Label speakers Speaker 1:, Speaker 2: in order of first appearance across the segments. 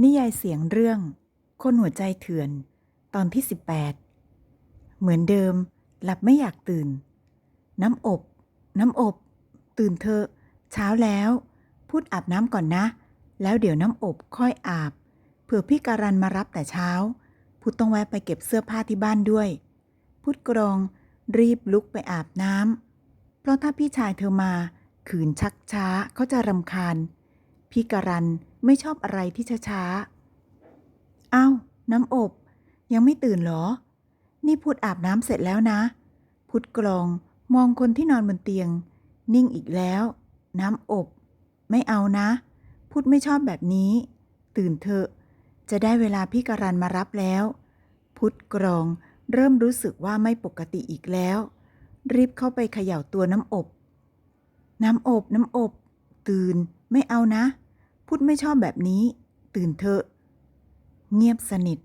Speaker 1: นิยายเสียงเรื่อง คนหัวใจเถื่อน ตอนที่ 18 เหมือนเดิม หลับไม่อยากตื่น น้ำอบ น้ำอบ ตื่นเถอะ เช้าแล้ว พูดอาบน้ำก่อนนะ แล้วเดี๋ยวน้ำอบค่อยอาบ เผื่อพี่การันมารับแต่เช้าพุดต้องแวะไปเก็บเสื้อผ้าที่บ้านด้วยพุดกรอง รีบลุกไปอาบน้ำเพราะถ้าพี่ชายเธอมา ขืนชักช้าเขาจะรำคาญ พี่การันไม่ชอบอะไรที่ช้าๆ อ้าว น้ำอบ ยังไม่ตื่นเหรอ นี่พุดอาบน้ำเสร็จแล้วนะ พุดกรองมองคนที่นอนบนเตียง นิ่งอีกแล้ว น้ำอบ ไม่เอานะ พุดไม่ชอบแบบนี้ ตื่นเถอะ จะได้เวลาพี่การันมารับแล้ว พุดกรองเริ่มรู้สึกว่าไม่ปกติอีกแล้ว รีบเข้าไปเขย่าตัวน้ำอบ น้ำอบน้ำอบ ตื่นไม่เอานะ พุดไม่ชอบแบบนี้ ตื่นเถอะ เงียบสนิท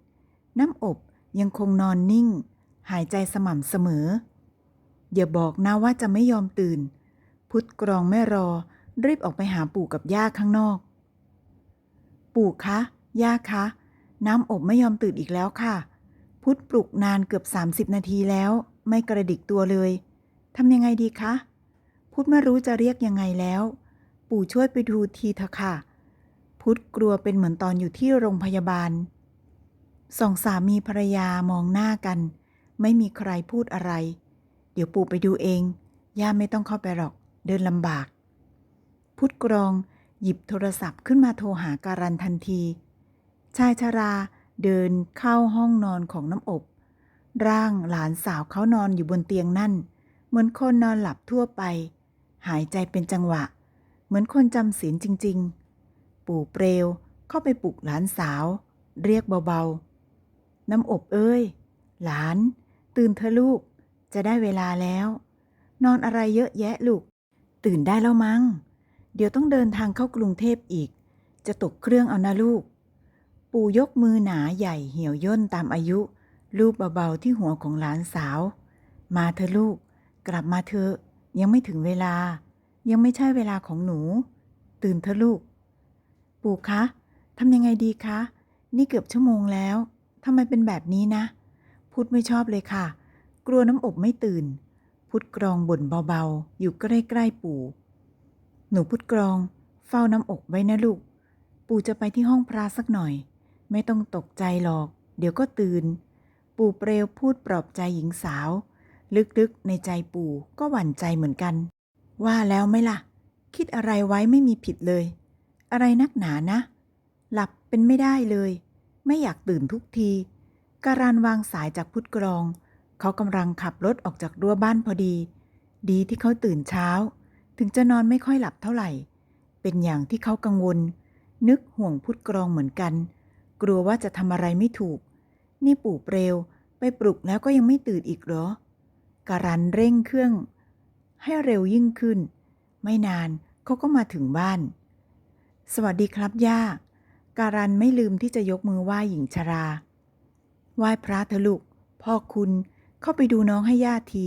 Speaker 1: น้ำอบยังคงนอนนิ่ง หายใจสม่ำเสมอ อย่าบอกนะว่าจะไม่ยอมตื่น พุทธกรองไม่รอ รีบออกไปหาปู่กับย่าข้างนอก ปู่คะย่าคะ น้ำอบไม่ยอมตื่นอีกแล้วค่ะ พุทธปลุกนานเกือบ 30 นาทีแล้ว ไม่กระดิกตัวเลยทำยังไงดีคะ พุทธไม่รู้จะเรียกยังไงแล้ว ปู่ช่วยไปดูทีเถอะค่ะ พุทธกลัวเป็นเหมือนตอนอยู่ที่โรงพยาบาลสองสามีภรรยามองหน้ากัน ไม่มีใครพูดอะไร เดี๋ยวปู่ไปดูเอง ย่าไม่ต้องเข้าไปหรอก เดินลำบาก พุทธกรองหยิบโทรศัพท์ขึ้นมาโทรหาการันทันที ชายชราเดินเข้าห้องนอนของน้ำอบ ร่างหลานสาวเขานอนอยู่บนเตียงนั่น เหมือนคนนอนหลับทั่วไป หายใจเป็นจังหวะ เหมือนคนจำศีลจริง ๆ ปู่เปลวเข้าไปปลุกหลานสาว เรียกเบาๆ น้ำอบเอ้ย หลาน ตื่นเถอะลูก จะได้เวลาแล้ว นอนอะไรเยอะแยะลูก ตื่นได้แล้วมั้ง เดี๋ยวต้องเดินทางเข้ากรุงเทพอีก จะตกเครื่องเอานะลูก ปู่ยกมือหนาใหญ่เหี่ยวย่นตามอายุ ลูบเบาๆที่หัวของหลานสาว มาเถอะลูก กลับมาเถอะยังไม่ถึงเวลา ยังไม่ใช่เวลาของหนู ตื่นเถอะลูก ปู่คะทำยังไงดีคะ นี่เกือบชั่วโมงแล้วทำไมเป็นแบบนี้นะ พุทธไม่ชอบเลยค่ะ กลัวน้ำอบไม่ตื่น พุทธกรองบ่นเบาๆ อยู่ใกล้ๆปู่ หนูพุทธกรองเฝ้าน้ำอกไว้นะลูก ปู่จะไปที่ห้องพระสักหน่อย ไม่ต้องตกใจหรอก เดี๋ยวก็ตื่น ปู่เปลวพูดปลอบใจหญิงสาว ลึกๆในใจปู่ก็หวั่นใจเหมือนกัน ว่าแล้วไหมล่ะ คิดอะไรไว้ไม่มีผิดเลย อะไรนักหนานะ หลับเป็นไม่ได้เลย ไม่อยากตื่นทุกที การันวางสายจากพุทธกรอง เขากำลังขับรถออกจากรั้วบ้านพอดี ดีที่เขาตื่นเช้า ถึงจะนอนไม่ค่อยหลับเท่าไหร่ เป็นอย่างที่เขากังวล นึกห่วงพุทธกรองเหมือนกัน กลัวว่าจะทำอะไรไม่ถูก นี่ปู่เปลวไปปลุกแล้วก็ยังไม่ตื่นอีกเหรอ การันเร่งเครื่อง ให้เร็วยิ่งขึ้น ไม่นานเขาก็มาถึงบ้าน สวัสดีครับย่า การันไม่ลืมที่จะยกมือไหว้หญิงชรา ไหว้พระเถอะลูกพ่อคุณเข้าไปดูน้องให้ย่าที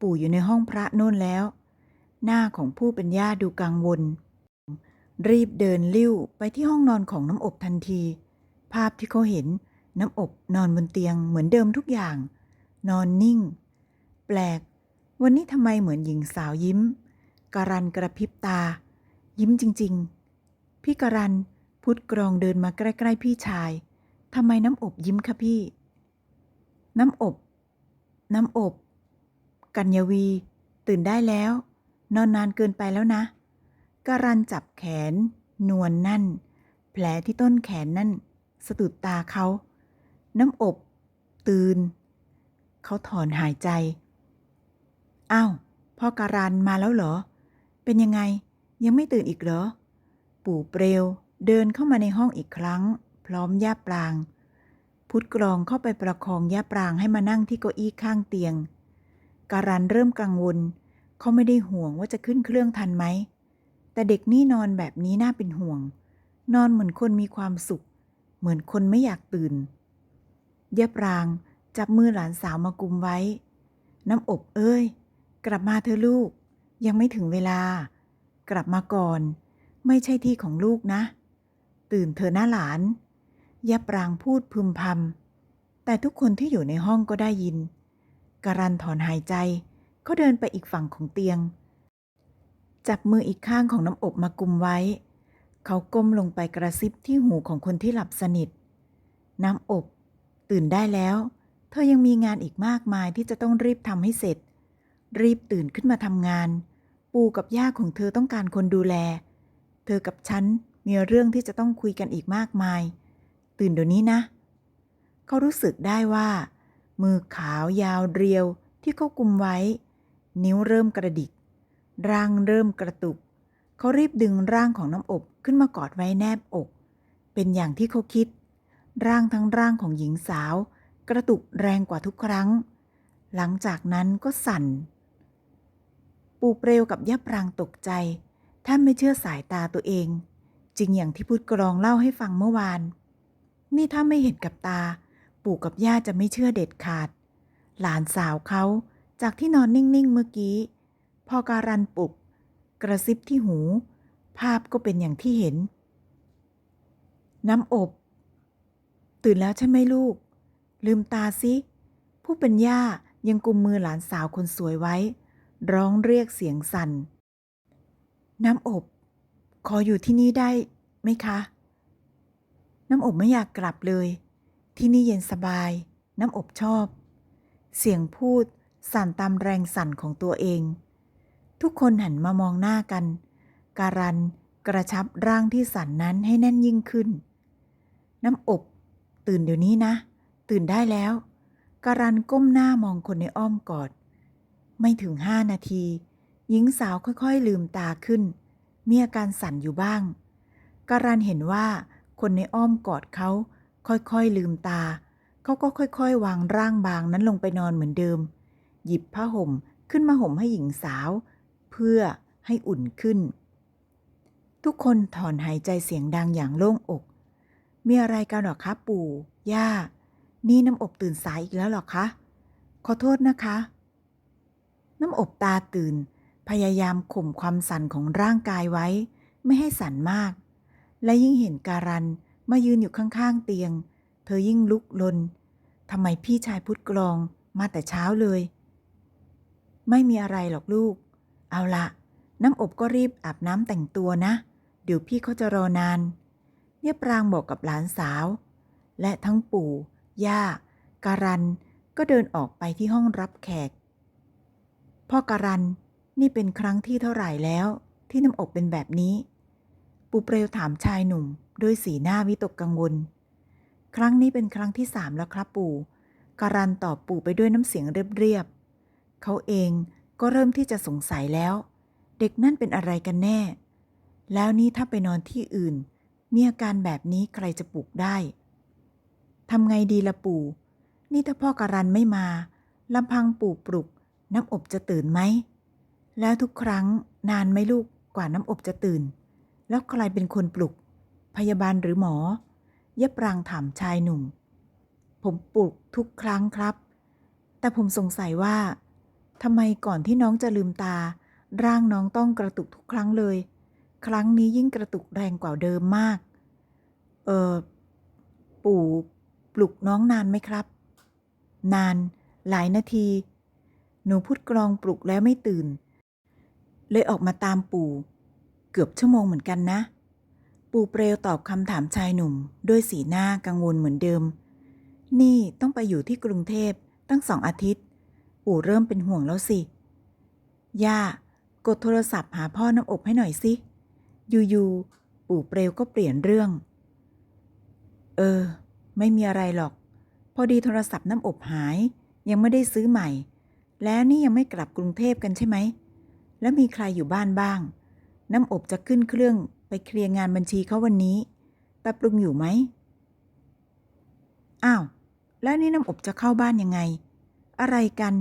Speaker 1: ปู่อยู่ในห้องพระโน่นแล้ว หน้าของผู้เป็นย่าดูกังวล รีบเดินลิ้วไปที่ห้องนอนของน้ำอบทันที ภาพที่เขาเห็นน้ำอบนอนบนเตียงเหมือนเดิมทุกอย่าง นอนนิ่ง แปลก วันนี้ทำไมเหมือนหญิงสาวยิ้ม การันกระพริบตา ยิ้มจริง ๆ พี่การันพุทธกรองเดินมาใกล้ ๆ พี่ชายทำไมน้ำอบยิ้มคะพี่ น้ำอบ น้ำอบ กัญญวี ตื่นได้แล้ว นอนนานเกินไปแล้วนะการันจับแขน นวลนนั่น แผลที่ต้นแขนนั่น สะดุดตาเขา น้ำอบ ตื่น เขาถอนหายใจ อ้าว พ่อการันมาแล้วเหรอ เป็นยังไง ยังไม่ตื่นอีกเหรอ ปู่เปลวเดินเข้ามาในห้องอีกครั้ง พร้อมย่าปราง พุทธกรองเข้าไปประคองย่าปรางให้มานั่งที่เก้าอี้ข้างเตียง การันเริ่มกังวล เขาไม่ได้ห่วงว่าจะขึ้นเครื่องทันไหม แต่เด็กนี่นอนแบบนี้น่าเป็นห่วง นอนเหมือนคนมีความสุข เหมือนคนไม่อยากตื่นย่าปรางจับมือหลานสาวมากุมไว้ น้ำอบเอ้ย กลับมาเธอลูก ยังไม่ถึงเวลา กลับมาก่อน ไม่ใช่ที่ของลูกนะ ตื่นเธอะนะหลานยะปรางพูดพึมพำแต่ทุกคนที่อยู่ในห้องก็ได้ยิน การันถอนหายใจเขาเดินไปอีกฝั่งของเตียง จับมืออีกข้างของน้ำอบมากุมไว้ เขาก้มลงไปกระซิบที่หูของคนที่หลับสนิท น้ำอบ ตื่นได้แล้ว เธอยังมีงานอีกมากมายที่จะต้องรีบทำให้เสร็จ รีบตื่นขึ้นมาทำงาน ปู่กับย่าของเธอต้องการคนดูแล เธอกับฉันมีเรื่องที่จะต้องคุยกันอีกมากมาย ตื่นเดี๋ยวนี้นะ เขารู้สึกได้ว่า มือขาวยาวเรียวที่เขากุมไว้ นิ้วเริ่มกระดิก ร่างเริ่มกระตุก เขารีบดึงร่างของน้ำอบขึ้นมากอดไว้แนบอก เป็นอย่างที่เขาคิด ร่างทั้งร่างของหญิงสาว กระตุกแรงกว่าทุกครั้ง หลังจากนั้นก็สั่น ปูเปลวกับย่าปรางตกใจ แทบไม่เชื่อสายตาตัวเอง จริงอย่างที่พูดกรองเล่าให้ฟังเมื่อวาน นี่ถ้าไม่เห็นกับตา ปู่กับย่าจะไม่เชื่อเด็ดขาด หลานสาวเขาจากที่นอนนิ่ง ๆ เมื่อกี้ พอการันปลุก กระซิบที่หู ภาพก็เป็นอย่างที่เห็น น้ำอบ ตื่นแล้วใช่ไหมลูก ลืมตาสิ ผู้เป็นย่ายังกุมมือหลานสาวคนสวยไว้ ร้องเรียกเสียงสั่น น้ำอบ ขออยู่ที่นี่ได้ไหมคะ น้ำอบไม่อยากกลับเลย ที่นี่เย็นสบาย น้ำอบชอบ เสียงพูดสั่นตามแรงสั่นของตัวเอง ทุกคนหันมามองหน้ากัน การันกระชับร่างที่สั่นนั้นให้แน่นยิ่งขึ้น น้ำอบ ตื่นเดี๋ยวนี้นะ ตื่นได้แล้วการันก้มหน้ามองคนในอ้อมกอด ไม่ถึงห้านาที หญิงสาวค่อยๆลืมตาขึ้น มีอาการสั่นอยู่บ้าง การันเห็นว่าคนในอ้อมกอดเขา ค่อยๆลืมตา เขาก็ค่อยๆ วางร่างบางนั้นลงไปนอนเหมือนเดิม หยิบผ้าห่มขึ้นมาห่มให้หญิงสาว เพื่อให้อุ่นขึ้น ทุกคนถอนหายใจเสียงดังอย่างโล่งอก มีอะไรกันหรอคะปู่ย่า นี่น้ำอบตื่นสายอีกแล้วหรอคะ ขอโทษนะคะ น้ำอบตาตื่น พยายามข่มความสั่นของร่างกายไว้ ไม่ให้สั่นมาก และยิ่งเห็นการันมายืนอยู่ข้างๆเตียง เธอยิ่งลุกลนทำไมพี่ชายพุทธกรองมาแต่เช้าเลย ไม่มีอะไรหรอกลูก เอาละน้ำอบก็รีบอาบน้ำแต่งตัวนะ เดี๋ยวพี่เขาจะรอนาน เนี่ยปรางบอกกับหลานสาว และทั้งปู่ ย่า การันก็เดินออกไปที่ห้องรับแขก พ่อการัน นี่เป็นครั้งที่เท่าไหร่แล้ว ที่น้ำอบเป็นแบบนี้ ปู่เปลวถามชายหนุ่ม ด้วยสีหน้าวิตกกังวล ครั้งนี้เป็นครั้งที่สามแล้วครับปู่การันตอบปู่ไปด้วยน้ำเสียงเรียบๆเขาเองก็เริ่มที่จะสงสัยแล้ว เด็กนั่นเป็นอะไรกันแน่ แล้วนี่ถ้าไปนอนที่อื่น มีอาการแบบนี้ใครจะปลุกได้ทำไงดีละปู่ นี่ถ้าพ่อการันไม่มาลำพังปู่ปลุก น้ำอบจะตื่นไหม แล้วทุกครั้งนานไหมลูกกว่าน้ำอบจะตื่น แล้วใครเป็นคนปลุก พยาบาลหรือหมอยะปรางถามชายหนุ่ม ผมปลุกทุกครั้งครับ แต่ผมสงสัยว่าทำไมก่อนที่น้องจะลืมตา ร่างน้องต้องกระตุกทุกครั้งเลย ครั้งนี้ยิ่งกระตุกแรงกว่าเดิมมาก เออปู่ปลุกน้องนานไหมครับ นาน หลายนาที หนูพูดกรองปลุกแล้วไม่ตื่น เลยออกมาตามปู่ เกือบชั่วโมงเหมือนกันนะ ปู่เปลวตอบคำถามชายหนุ่ม ด้วยสีหน้ากังวลเหมือนเดิม นี่ต้องไปอยู่ที่กรุงเทพตั้งสองอาทิตย์ ปู่เริ่มเป็นห่วงแล้วสิ ย่ากดโทรศัพท์หาพ่อน้ำอบให้หน่อยสิ อยู่ๆ ปู่เปลวก็เปลี่ยนเรื่อง เออ ไม่มีอะไรหรอก พอดีโทรศัพท์น้ำอบหาย ยังไม่ได้ซื้อใหม่ แล้วนี่ยังไม่กลับกรุงเทพกันใช่ไหม แล้วมีใครอยู่บ้านบ้าง น้ำอบจะขึ้นเครื่องไปเคลียร์งานบัญชีเขาวันนี้ตาปรุงอยู่ไหม อ้าว แล้วนี่น้ำอบจะเข้าบ้านยังไง อะไรกัน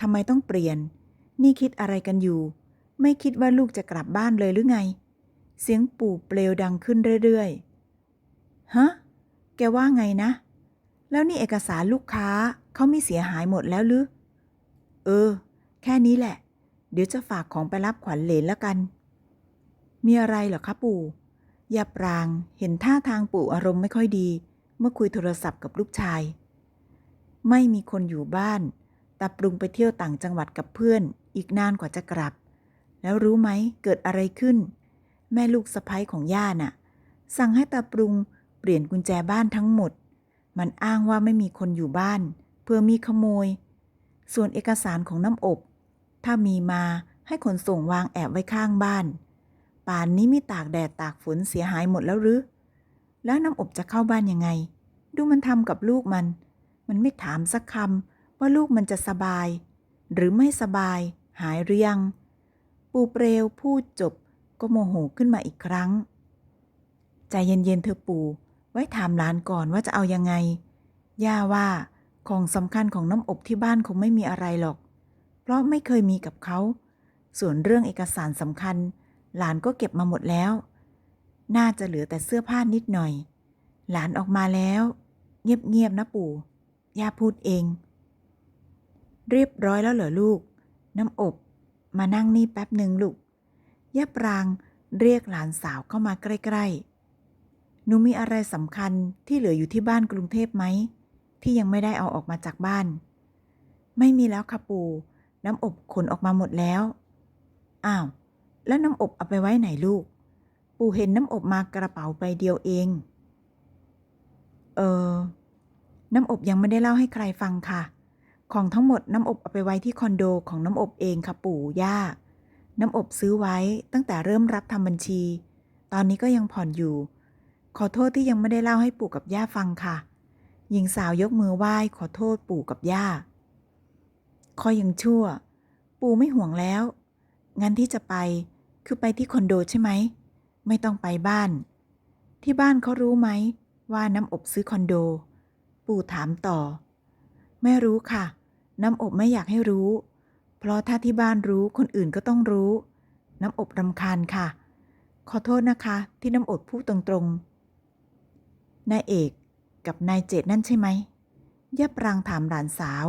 Speaker 1: ทำไมต้องเปลี่ยน นี่คิดอะไรกันอยู่ ไม่คิดว่าลูกจะกลับบ้านเลยหรือไง เสียงปู่เปลวดังขึ้นเรื่อยๆ ฮะ แกว่าไงนะ แล้วนี่เอกสารลูกค้าเขาไม่เสียหายหมดแล้วหรือ เออ แค่นี้แหละ เดี๋ยวจะฝากของไปรับขวัญเหลนแล้วกัน มีอะไรเหรอคะปู่ยาปรางเห็นท่าทางปู่อารมณ์ไม่ค่อยดี เมื่อคุยโทรศัพท์กับลูกชาย ไม่มีคนอยู่บ้านตาปรุงไปเที่ยวต่างจังหวัดกับเพื่อน อีกนานกว่าจะกลับ แล้วรู้ไหมเกิดอะไรขึ้น แม่ลูกสะพ้ยของย่าน่ะ สั่งให้ตาปรุงเปลี่ยนกุญแจบ้านทั้งหมด มันอ้างว่าไม่มีคนอยู่บ้าน เพื่อมีขโมย ส่วนเอกสารของน้ำอบ ถ้ามีมาให้ขนส่งวางแอบไว้ข้างบ้าน ป่านนี้มีตากแดดตากฝนเสียหายหมดแล้วหรือ แล้วน้ำอบจะเข้าบ้านยังไง ดูมันทำกับลูกมัน มันไม่ถามสักคำว่าลูกมันจะสบาย หรือไม่สบาย หายหรือยัง ปูเปลวพูดจบก็โมโหขึ้นมาอีกครั้ง ใจเย็นๆเธอปู่ ไว้ถามหลานก่อนว่าจะเอายังไง ย่าว่าของสำคัญของน้ำอบที่บ้านคงไม่มีอะไรหรอก เพราะไม่เคยมีกับเขา ส่วนเรื่องเอกสารสำคัญ หลานก็เก็บมาหมดแล้ว น่าจะเหลือแต่เสื้อผ้านิดหน่อย หลานออกมาแล้ว เงียบๆนะปู่ย่าพูดเอง เรียบร้อยแล้วเหรอลูก น้ำอบ มานั่งนี่แป๊บหนึ่งลูกย่าปรางเรียกหลานสาวเข้ามาใกล้ๆ หนูมีอะไรสำคัญที่เหลืออยู่ที่บ้านกรุงเทพไหม ที่ยังไม่ได้เอาออกมาจากบ้าน ไม่มีแล้วค่ะปู่ น้ำอบขนออกมาหมดแล้ว อ้าว แล้วน้ำอบเอาไปไว้ไหนลูก ปู่เห็นน้ำอบมากระเป๋าใบเดียวเอง เออ น้ำอบยังไม่ได้เล่าให้ใครฟังค่ะ ของทั้งหมดน้ำอบเอาไปไว้ที่คอนโดของน้ำอบเองค่ะปู่ย่า น้ำอบซื้อไว้ตั้งแต่เริ่มรับทำบัญชี ตอนนี้ก็ยังผ่อนอยู่ ขอโทษที่ยังไม่ได้เล่าให้ปู่กับย่าฟังค่ะ หญิงสาวยกมือไหว้ขอโทษปู่กับย่า คอยยังชั่ว ปู่ไม่ห่วงแล้ว งั้นที่จะไปคือไปที่คอนโดใช่ไหม ไม่ต้องไปบ้าน ที่บ้านเขารู้ไหม ว่าน้ำอบซื้อคอนโด ปู่ถามต่อ ไม่รู้ค่ะ น้ำอบไม่อยากให้รู้ เพราะถ้าที่บ้านรู้คนอื่นก็ต้องรู้ น้ำอบรำคาญค่ะ ขอโทษนะคะ ที่น้ำอบพูดตรงๆ นายเอกกับนายเจตนั่นใช่ไหมย่าปรางถามหลานสาว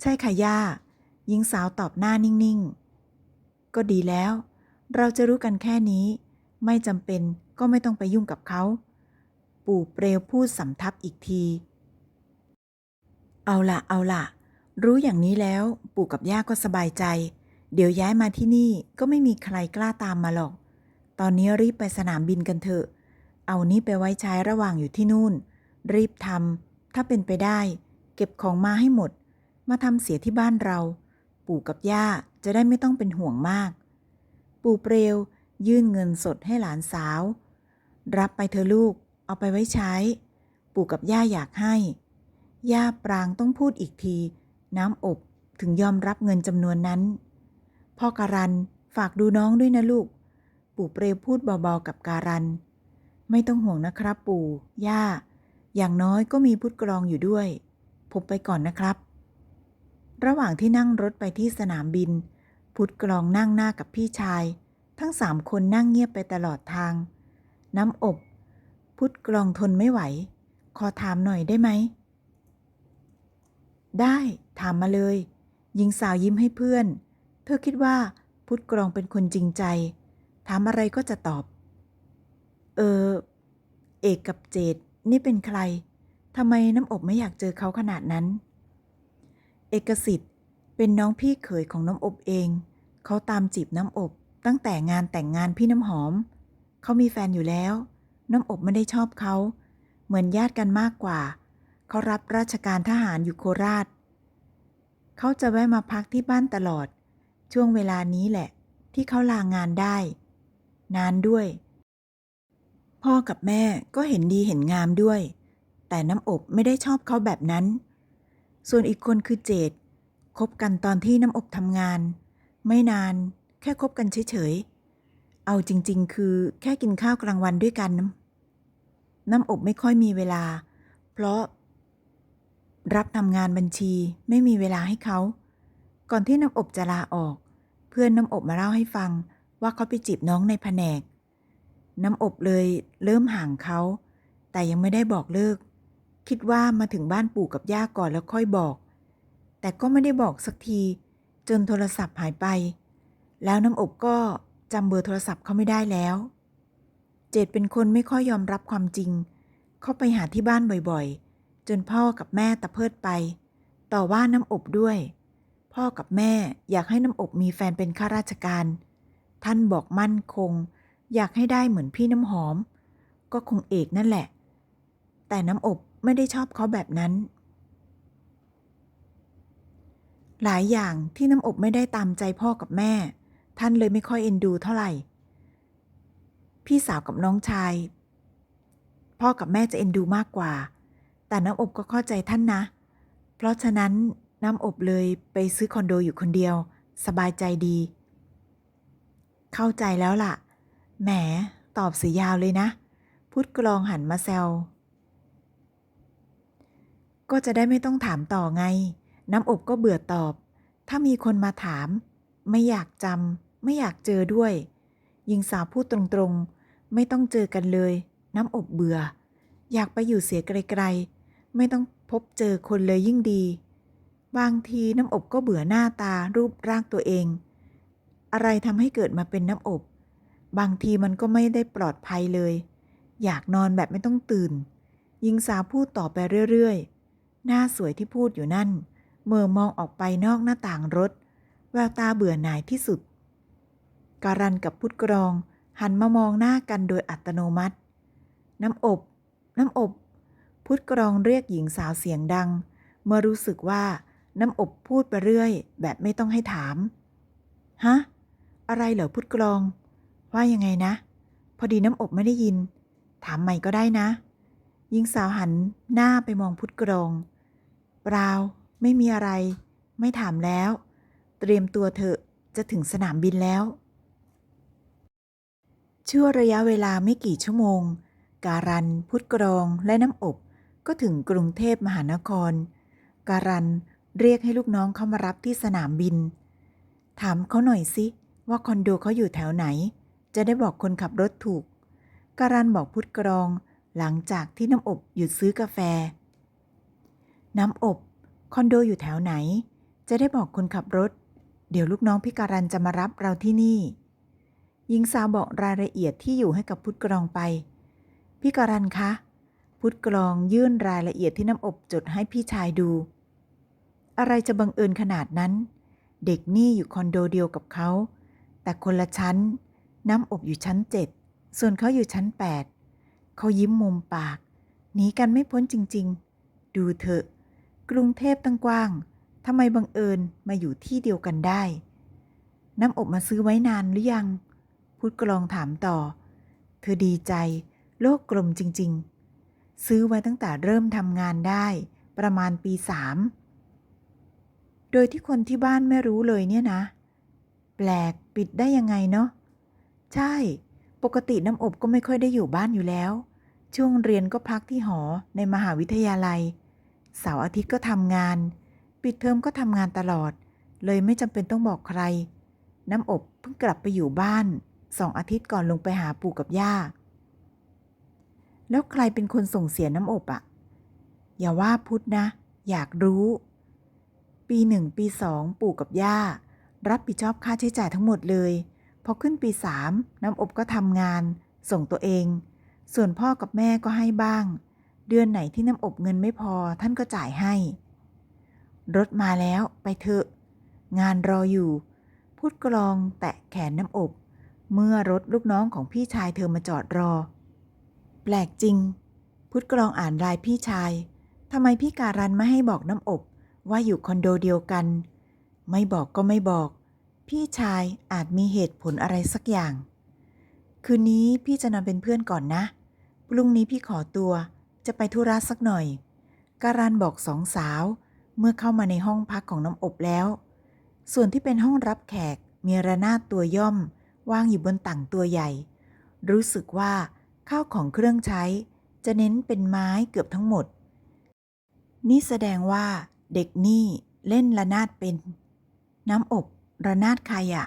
Speaker 1: ใช่ค่ะย่าหญิงสาวตอบหน้านิ่งๆ ก็ดีแล้ว เราจะรู้กันแค่นี้ ไม่จำเป็นก็ไม่ต้องไปยุ่งกับเขา ปู่เปลวพูดสำทับอีกที เอาละเอาละรู้อย่างนี้แล้ว ปู่กับย่าก็สบายใจ เดี๋ยวย้ายมาที่นี่ก็ไม่มีใครกล้าตามมาหรอก ตอนนี้รีบไปสนามบินกันเถอะ เอานี้ไปไว้ใช้ระหว่างอยู่ที่นู่น รีบทำถ้าเป็นไปได้ เก็บของมาให้หมด มาทำเสียที่บ้านเรา ปู่กับย่าจะได้ไม่ต้องเป็นห่วงมาก ปู่เปลวยื่นเงินสดให้หลานสาว รับไปเธอลูก เอาไปไว้ใช้ ปู่กับย่าอยากให้ ย่าปรางต้องพูดอีกที น้ำอบถึงยอมรับเงินจำนวนนั้น พ่อการันฝากดูน้องด้วยนะลูก ปู่เปรวพูดเบาๆกับการัน ไม่ต้องห่วงนะครับปู่ ย่า อย่างน้อยก็มีพุทธกรองอยู่ด้วย ผมไปก่อนนะครับ ระหว่างที่นั่งรถไปที่สนามบิน พุทธกรองนั่งหน้ากับพี่ชาย ทั้งสามคนนั่งเงียบไปตลอดทาง น้ำอบ พุทธกรองทนไม่ไหว ขอถามหน่อยได้ไหม ได้ถามมาเลย หญิงสาวยิ้มให้เพื่อน เธอคิดว่าพุทธกรองเป็นคนจริงใจ ถามอะไรก็จะตอบ เออ เอกกับเจดนี่เป็นใครทำไมน้ำอบไม่อยากเจอเขาขนาดนั้น เอกสิทธิ์ เป็นน้องพี่เขยของน้ำอบเอง เขาตามจีบน้ำอบ ตั้งแต่งานแต่งงานพี่น้ำหอม เขามีแฟนอยู่แล้ว น้ำอบไม่ได้ชอบเขา เหมือนญาติกันมากกว่า เขารับราชการทหารอยู่โคราช เขาจะแวะมาพักที่บ้านตลอด ช่วงเวลานี้แหละ ที่เขาลางานได้ นานด้วย พ่อกับแม่ก็เห็นดีเห็นงามด้วย แต่น้ำอบไม่ได้ชอบเขาแบบนั้น ส่วนอีกคนคือเจดคบกันตอนที่น้ำอบทำงาน ไม่นานแค่คบกันเฉยๆ เอาจริงๆ คือแค่กินข้าวกลางวันด้วยกันน้ำน้ำอบไม่ค่อยมีเวลา เพราะ รับทำงานบัญชีไม่มีเวลาให้เขา ก่อนที่น้ำอบจะลาออก เพื่อนน้ำอบมาเล่าให้ฟังว่าเขาไปจีบน้องในแผนก น้ำอบเลยเริ่มห่างเขา แต่ยังไม่ได้บอกเลิก คิดว่ามาถึงบ้านปู่กับย่าก่อนแล้วค่อยบอก แต่ก็ไม่ได้บอกสักที จนโทรศัพท์หายไป แล้วน้ำอบก็จำเบอร์โทรศัพท์เขาไม่ได้แล้ว เจดเป็นคนไม่ค่อยยอมรับความจริง เข้าไปหาที่บ้านบ่อยๆ จนพ่อกับแม่ตะเพิดไป ต่อว่าน้ำอบด้วย พ่อกับแม่อยากให้น้ำอบมีแฟนเป็นข้าราชการ ท่านบอกมั่นคง อยากให้ได้เหมือนพี่น้ำหอม ก็คงเอกนั่นแหละ แต่น้ำอบ ไม่ได้ชอบเขาแบบนั้น หลายอย่างที่น้ำอบไม่ได้ตามใจพ่อกับแม่ ท่านเลยไม่ค่อยเอ็นดูเท่าไหร่ พี่สาวกับน้องชาย พ่อกับแม่จะเอ็นดูมากกว่า แต่น้ำอบก็เข้าใจท่านนะ เพราะฉะนั้นน้ำอบเลยไปซื้อคอนโดอยู่คนเดียว สบายใจดี เข้าใจแล้วล่ะ แหม ตอบเสียยาวเลยนะ พุทธกรองหันมาแซว ก็จะได้ไม่ต้องถามต่อไง น้ำอบก็เบื่อตอบ ถ้ามีคนมาถาม ไม่อยากจำไม่อยากเจอด้วยยิงสาวพูดตรงๆ ไม่ต้องเจอกันเลย น้ำอบเบื่อ อยากไปอยู่เสียไกลๆ ไม่ต้องพบเจอคนเลยยิ่งดี บางทีน้ำอบก็เบื่อหน้าตารูปร่างตัวเอง อะไรทำให้เกิดมาเป็นน้ำอบ บางทีมันก็ไม่ได้ปลอดภัยเลย อยากนอนแบบไม่ต้องตื่นยิงสาวพูดต่อไปเรื่อยๆ หน้าสวยที่พูดอยู่นั่น เมื่อมองออกไปนอกหน้าต่างรถ แววตาเบื่อหน่ายที่สุด การันกับพุทธกรองหันมามองหน้ากันโดยอัตโนมัติ น้ำอบ น้ำอบ พุทธกรองเรียกหญิงสาวเสียงดัง เมื่อรู้สึกว่าน้ำอบพูดไปเรื่อย แบบไม่ต้องให้ถาม ฮะ อะไรเหรอพุทธกรอง ว่ายังไงนะ พอดีน้ำอบไม่ได้ยิน ถามใหม่ก็ได้นะ หญิงสาวหันหน้าไปมองพุทธกรอง เปล่าไม่มีอะไร ไม่ถามแล้ว เตรียมตัวเถอะจะถึงสนามบินแล้ว ชั่วระยะเวลาไม่กี่ชั่วโมง การัน พุทธกรองและน้ำอบ ก็ถึงกรุงเทพมหานคร การันเรียกให้ลูกน้องเข้ามารับที่สนามบิน ถามเขาหน่อยสิว่าคอนโดเขาอยู่แถวไหน จะได้บอกคนขับรถถูก การันบอกพุทธกรองหลังจากที่น้ำอบหยุดซื้อกาแฟ น้ำอบ คอนโดอยู่แถวไหน จะได้บอกคนขับรถ เดี๋ยวลูกน้องพี่การันจะมารับเราที่นี่หญิงสาวบอกรายละเอียดที่อยู่ให้กับพุทธกรองไป พี่การันคะ พุทธกรองยื่นรายละเอียดที่น้ำอบจดให้พี่ชายดู อะไรจะบังเอิญขนาดนั้น เด็กนี่อยู่คอนโดเดียวกับเขา แต่คนละชั้น น้ำอบอยู่ชั้นเจ็ด ส่วนเขาอยู่ชั้นแปดเขายิ้มมุมปาก หนีกันไม่พ้นจริง ๆ ดูเถอะ กรุงเทพตั้งกว้างทำไมบังเอิญมาอยู่ที่เดียวกันได้ น้ำอบมาซื้อไว้นานหรือยัง พุทธกรองถามต่อ เธอดีใจ โลกกลมจริง ๆ ซื้อไว้ตั้งแต่เริ่มทำงานได้ ประมาณปีสามโดยที่คนที่บ้านไม่รู้เลยเนี่ยนะ แปลกปิดได้ยังไงเนาะ ใช่ ปกติน้ำอบก็ไม่ค่อยได้อยู่บ้านอยู่แล้ว ช่วงเรียนก็พักที่หอในมหาวิทยาลัย เสาร์อาทิตย์ก็ทำงาน ปิดเทอมก็ทำงานตลอด เลยไม่จำเป็นต้องบอกใคร น้ำอบเพิ่งกลับไปอยู่บ้านสองอาทิตย์ก่อนลงไปหาปู่กับย่า แล้วใครเป็นคนส่งเสียน้ำอบอะอย่าว่าพุทธนะ อยากรู้ ปีหนึ่งปีสองปู่กับย่า รับผิดชอบค่าใช้จ่ายทั้งหมดเลย พอขึ้นปีสามน้ำอบก็ทำงาน ส่งตัวเอง ส่วนพ่อกับแม่ก็ให้บ้าง เดือนไหนที่น้ำอบเงินไม่พอท่านก็จ่ายให้ รถมาแล้วไปเถอะ งานรออยู่ พูดกลองแตะแขนน้ำอบ เมื่อรถลูกน้องของพี่ชายเธอมาจอดรอ แปลกจริง พุทธกลองอ่านรายพี่ชายทำไมพี่การันไม่ให้บอกน้ำอบว่าอยู่คอนโดเดียวกัน ไม่บอกก็ไม่บอก พี่ชายอาจมีเหตุผลอะไรสักอย่าง คืนนี้พี่จะนอนเป็นเพื่อนก่อนนะ พรุ่งนี้พี่ขอตัว จะไปธุระสักหน่อย การันบอกสองสาว เมื่อเข้ามาในห้องพักของน้ำอบแล้ว ส่วนที่เป็นห้องรับแขกมีระนาดตัวย่อมวางอยู่บนต่างตัวใหญ่ รู้สึกว่าข้าวของเครื่องใช้ จะเน้นเป็นไม้เกือบทั้งหมด นี่แสดงว่าเด็กนี่เล่นระนาดเป็น น้ำอบระนาดใครอะ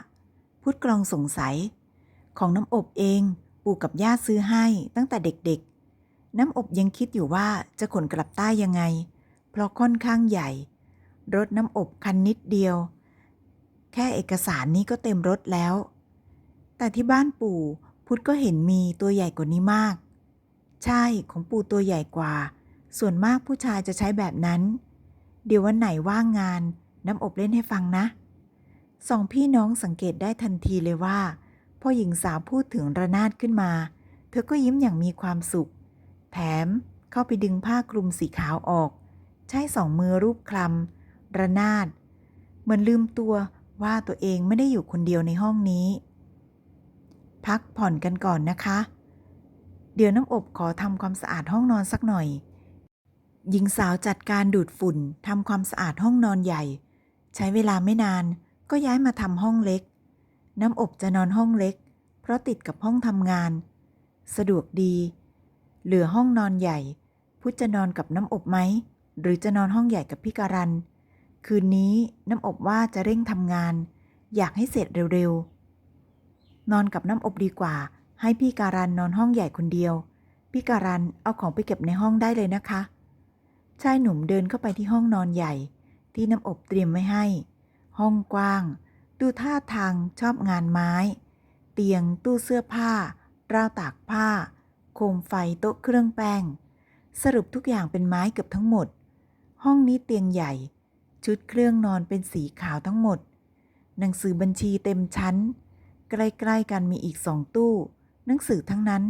Speaker 1: พูดกลองสงสัย ของน้ำอบเองปู่กับย่าซื้อให้ตั้งแต่เด็กๆ น้ำอบยังคิดอยู่ว่าจะขนกลับใต้ยังไง เพราะค่อนข้างใหญ่ รถน้ำอบคันนิดเดียว แค่เอกสารนี้ก็เต็มรถแล้ว แต่ที่บ้านปู่พุทธก็เห็นมีตัวใหญ่กว่านี้มาก ใช่ของปู่ตัวใหญ่กว่า ส่วนมากผู้ชายจะใช้แบบนั้น เดี๋ยววันไหนว่างงานน้ำอบเล่นให้ฟังนะสองพี่น้องสังเกตได้ทันทีเลยว่าพอหญิงสาวพูดถึงระนาดขึ้นมา เธอก็ยิ้มอย่างมีความสุข แถมเข้าไปดึงผ้าคลุมสีขาวออก ใช้สองมือรูปคลำระนาด เหมือนลืมตัวว่าตัวเองไม่ได้อยู่คนเดียวในห้องนี้ พักผ่อนกันก่อนนะคะ เดี๋ยวน้ำอบขอทำความสะอาดห้องนอนสักหน่อย หญิงสาวจัดการดูดฝุ่นทำความสะอาดห้องนอนใหญ่ ใช้เวลาไม่นานก็ย้ายมาทำห้องเล็ก น้ำอบจะนอนห้องเล็ก เพราะติดกับห้องทำงาน สะดวกดี เหลือห้องนอนใหญ่ พุทธจะนอนกับน้ำอบไหม หรือจะนอนห้องใหญ่กับพี่การัน คืนนี้น้ำอบว่าจะเร่งทำงาน อยากให้เสร็จเร็วๆ นอนกับน้ำอบดีกว่า ให้พี่การันนอนห้องใหญ่คนเดียว พี่การันเอาของไปเก็บในห้องได้เลยนะคะ ชายหนุ่มเดินเข้าไปที่ห้องนอนใหญ่ ที่น้ำอบเตรียมไว้ให้ ห้องกว้าง ดูท่าทางชอบงานไม้ เตียงตู้เสื้อผ้าราวตากผ้า โคมไฟโต๊ะเครื่องแป้ง สรุปทุกอย่างเป็นไม้เกือบทั้งหมด ห้องนี้เตียงใหญ่ ชุดเครื่องนอนเป็นสีขาวทั้งหมด หนังสือบัญชีเต็มชั้น ใกล้ๆกันมีอีกสองตู้ หนังสือทั้งนั้น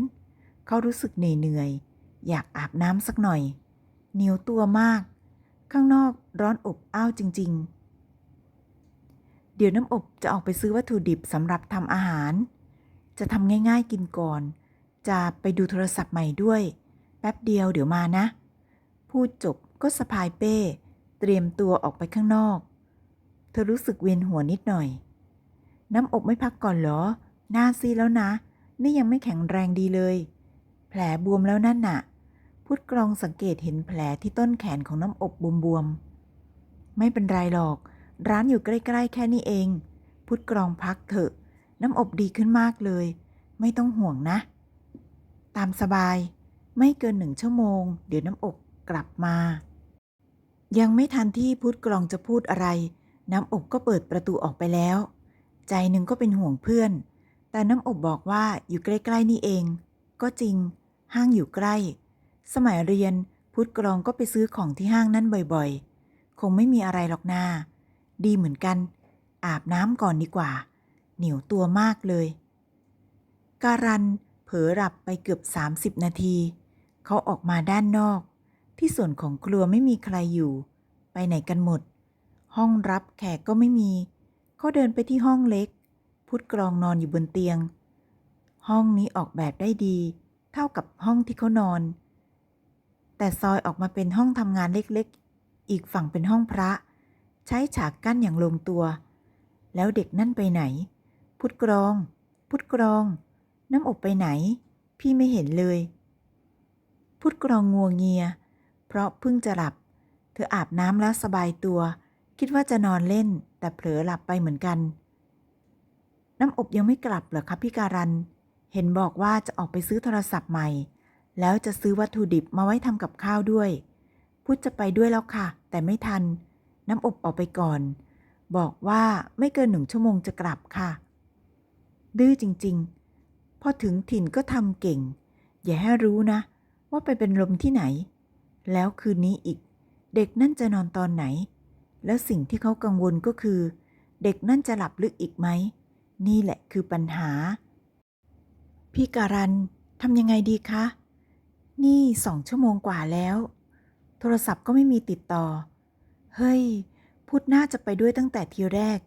Speaker 1: เขารู้สึกเหนื่อยๆอยากอาบน้ำสักหน่อย เหนียวตัวมาก ข้างนอกร้อนอบอ้าวจริง ๆเดี๋ยวน้ำอบจะออกไปซื้อวัตถุดิบสำหรับทำอาหาร จะทำง่ายๆกินก่อน จะไปดูโทรศัพท์ใหม่ด้วย แป๊บเดียวเดี๋ยวมานะ พูดจบก็สะพายเป้ เตรียมตัวออกไปข้างนอก เธอรู้สึกเวียนหัวนิดหน่อย น้ำอบไม่พักก่อนเหรอ หน้าซีแล้วนะ นี่ยังไม่แข็งแรงดีเลย แผลบวมแล้วนั่นน่ะ พุทธกรองสังเกตเห็นแผลที่ต้นแขนของน้ำอบบวมๆ ไม่เป็นไรหรอก ร้านอยู่ใกล้ๆ แค่นี้เอง พุทธกรองพักเถอะ น้ำอบดีขึ้นมากเลย ไม่ต้องห่วงนะ ตามสบาย ไม่เกินหนึ่งชั่วโมง เดี๋ยวน้ำอบกลับมา ยังไม่ทันที่พุทธกรองจะพูดอะไร น้ำอบก็เปิดประตูออกไปแล้ว ใจหนึ่งก็เป็นห่วงเพื่อน แต่น้ำอบบอกว่าอยู่ใกล้ ๆ นี่เอง ก็จริง ห้างอยู่ใกล้ สมัยเรียนพุทธกรองก็ไปซื้อของที่ห้างนั่นบ่อยๆ คงไม่มีอะไรหรอกนาดีเหมือนกัน อาบน้ำก่อนดีกว่า เหนียวตัวมากเลย การัน ผลอหลับไปเกือบ 30 นาที เขาออกมาด้านนอก ที่ส่วนของครัวไม่มีใครอยู่ ไปไหนกันหมด ห้องรับแขกก็ไม่มี เขาเดินไปที่ห้องเล็ก พุทธกรองนอนอยู่บนเตียง ห้องนี้ออกแบบได้ดี เท่ากับห้องที่เขานอน แต่ซอยออกมาเป็นห้องทำงานเล็กๆ อีกฝั่งเป็นห้องพระ ใช้ฉากกั้นอย่างลงตัว แล้วเด็กนั่นไปไหน พุทธกรอง พุทธกรอง น้ำอบไปไหน พี่ไม่เห็นเลย พุทธกรองงัวเงีย เพราะเพิ่งจะหลับ เธออาบน้ำแล้วสบายตัว คิดว่าจะนอนเล่น แต่เผลอหลับไปเหมือนกัน น้ำอบยังไม่กลับเหรอคะพี่การัน เห็นบอกว่าจะออกไปซื้อโทรศัพท์ใหม่ แล้วจะซื้อวัตถุดิบมาไว้ทำกับข้าวด้วย พุทธจะไปด้วยแล้วค่ะ แต่ไม่ทัน น้ำอบออกไปก่อน บอกว่าไม่เกินหนึ่งชั่วโมงจะกลับค่ะดื้อจริง ๆ พอถึงถิ่นก็ทำเก่ง อย่าให้รู้นะ ว่าไปเป็นลมที่ไหน แล้วคืนนี้อีก เด็กนั่นจะนอนตอนไหน แล้วสิ่งที่เขากังวลก็คือ เด็กนั่นจะหลับลึกอีกไหม นี่แหละคือปัญหา พี่การันทำยังไงดีคะ นี่สองชั่วโมงกว่าแล้ว โทรศัพท์ก็ไม่มีติดต่อ เฮ้ยพุทธน่าจะไปด้วยตั้งแต่ทีแรก